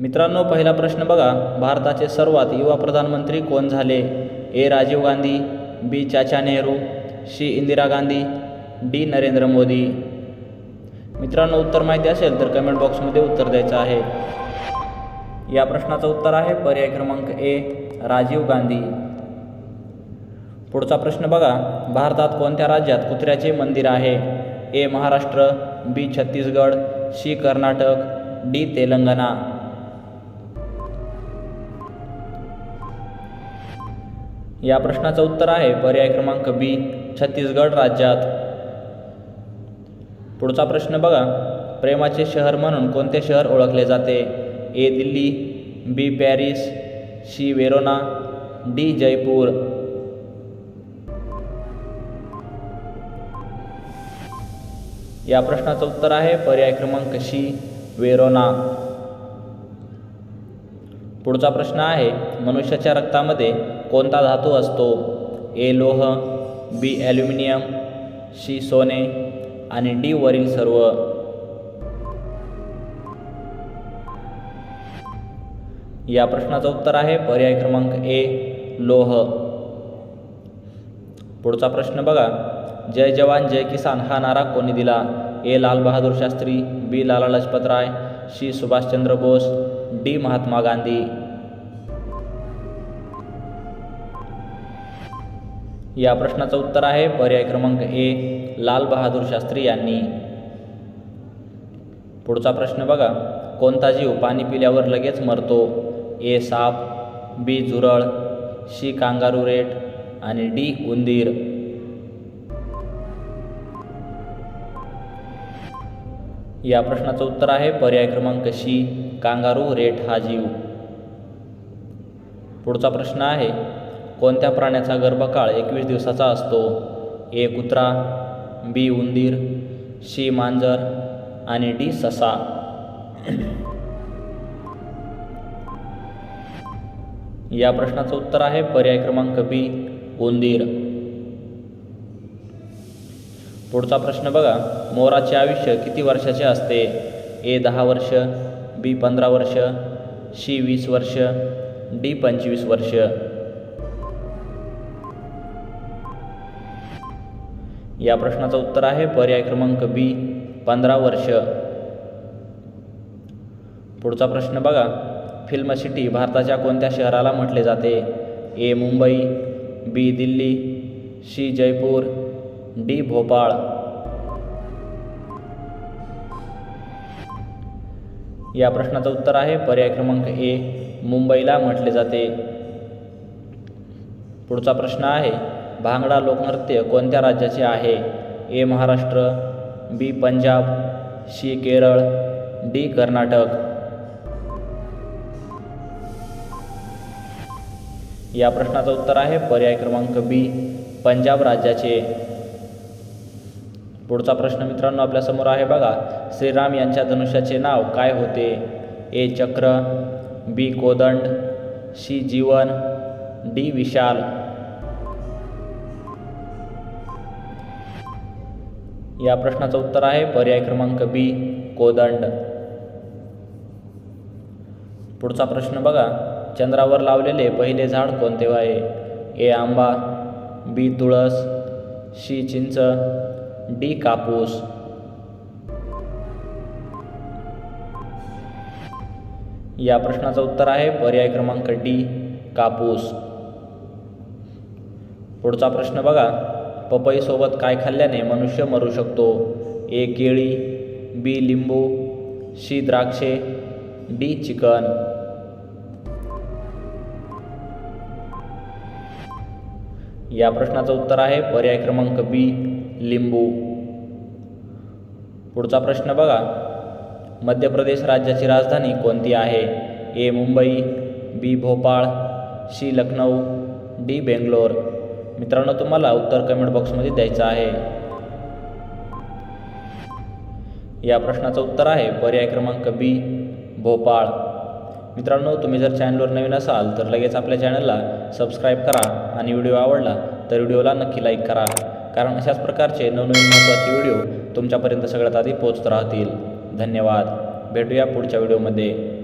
मित्रांनो पहिला प्रश्न बघा. भारताचे सर्वात युवा प्रधानमंत्री कोण झाले? A. Rajiv Gandhi B. Chacha Nehru C. Indira Gandhi D. Narendra Modi. मित्रांनो उत्तर माहिती असेल तर कमेंट बॉक्समध्ये उत्तर द्यायचं आहे. या प्रश्नाचं उत्तर आहे पर्याय क्रमांक ए राजीव गांधी. पुढचा प्रश्न बघा. भारतात कोणत्या राज्यात कुत्र्याचे मंदिर आहे? A. Maharashtra B. Chhattisgarh C. Karnataka D. Telangana. या प्रश्नाचं उत्तर आहे. पर्याय क्रमांक बी छत्तीसगड राज्यात. पुढचा प्रश्न बघा. प्रेमाचे शहर म्हणून कोणते शहर ओळखले जाते? A Delhi B Paris C Verona D Jaipur. या प्रश्नाचं उत्तर आहे. पर्याय क्रमांक सी वेरोना. पुढचा प्रश्न आहे. मनुष्याच्या रक्तामध्ये कोणता धातू असतो? ए लोह बी ॲल्युमिनियम सी सोने आणि डी वरील सर्व. या प्रश्नाचं उत्तर आहे पर्याय क्रमांक ए लोह. पुढचा प्रश्न बघा. जय जवान जय किसान हा नारा कोणी दिला? A Lal Bahadur Shastri B Lala Lajpat Rai C Subhashchandra Bose D Mahatma Gandhi. या प्रश्नाचं उत्तर आहे. पर्याय क्रमांक ए लाल बहादूर शास्त्री यांनी. पुढचा प्रश्न बघा. कोणता जीव पाणी पिल्यावर लगेच मरतो? ए साप बी झुरळ सी कांगारू रेट आणि डी उंदीर. या प्रश्नाचं उत्तर आहे. पर्याय क्रमांक सी कांगारू रेट हा जीव. पुढचा प्रश्न आहे. कोणत्या प्राण्याचा गर्भकाळ एकवीस दिवसाचा असतो? ए. कुत्रा बी. उंदीर सी. मांजर आणि डी. ससा. या प्रश्नाचं उत्तर आहे पर्याय क्रमांक बी उंदीर. पुढचा प्रश्न बघा. मोराचे आयुष्य किती वर्षाचे असते? ए. दहा वर्ष बी. पंधरा वर्ष सी. वीस वर्ष डी. पंचवीस वर्ष. या प्रश्नाचं उत्तर आहे. पर्याय क्रमांक बी पंधरा वर्ष. पुढचा प्रश्न बघा. फिल्म सिटी भारताच्या कोणत्या शहराला म्हटले जाते? A Mumbai B Delhi C Jaipur D Bhopal. या प्रश्नाचं उत्तर आहे. पर्याय क्रमांक ए मुंबईला म्हटले जाते. पुढचा प्रश्न आहे. भांगडा लोकनृत्य कोणत्या राज्याचे आहे? A Maharashtra B Punjab C Kerala D Karnataka. या प्रश्नाचं उत्तर आहे पर्याय क्रमांक बी पंजाब राज्याचे. पुढचा प्रश्न मित्रांनो आपल्यासमोर आहे बघा श्रीराम यांच्या धनुष्याचे नाव काय होते? A Chakra B Kodand C Jeevan D Vishal. या प्रश्नाचं उत्तर आहे पर्याय क्रमांक बी कोदंड. पुढचा प्रश्न बघा. चंद्रावर लावलेले पहिले झाड कोणते आहे? ए आंबा बी तुळस सी चिंच डी कापूस. या प्रश्नाचं उत्तर आहे पर्याय क्रमांक डी कापूस. पुढचा प्रश्न बघा. पपईसोबत काय खाल्ल्याने मनुष्य मरू शकतो? ए केळी बी लिंबू सी द्राक्षे डी चिकन. या प्रश्नाचं उत्तर आहे पर्याय क्रमांक बी लिंबू. पुढचा प्रश्न बघा. मध्य प्रदेश राज्याची राजधानी कोणती आहे? A Mumbai B Bhopal C Lucknow D Bangalore. मित्रांनो तुम्हाला उत्तर कमेंट बॉक्समध्ये द्यायचं आहे. या प्रश्नाचं उत्तर आहे पर्याय क्रमांक बी भोपाळ. मित्रांनो तुम्ही जर चॅनलवर नवीन असाल तर लगेच आपल्या चॅनलला सबस्क्राईब करा आणि व्हिडिओ आवडला तर व्हिडिओला नक्की लाईक करा. कारण अशाच प्रकारचे नवनवीन महत्त्वाचे व्हिडिओ तुमच्यापर्यंत सगळ्यात आधी पोहोचत राहतील. धन्यवाद. भेटूया पुढच्या व्हिडिओमध्ये